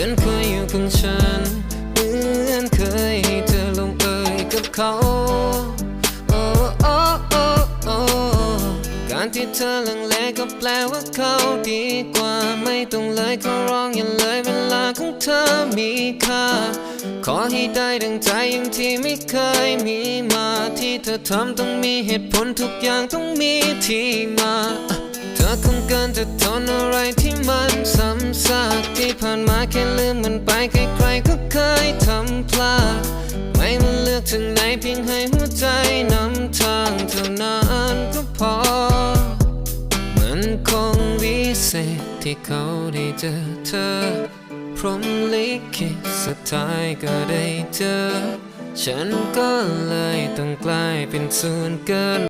ฉันเคยอยู่กับฉันเหมือนเคยให้เธอลงเอยกับเขาโอ้โอโอโอการที่เธอลังเลก็แปลว่าเขาดีกว่าไม่ต้องเลยเขาร้องอย่าเลยเวลาของเธอมีค่าขอให้ได้ดังใจอย่างที่ไม่เคยมีมาที่เธอทำต้องมีเหตุผลทุกอย่างต้องมีที่มา เธอคงเกินจะทนอะไรที่มันส ผ่านมาแค่ลืมมันไปใครๆก็เคยทำพลาด ไม่มาเลือกทางไหนเพียงให้หัวใจนำทางเท่านั้นก็พอ มันคงวิเศษที่เขาได้เจอเธอ พรมลิขิตสุดท้ายก็ได้เจอ ฉันก็เลยต้องกลายเป็นส่วนเกิน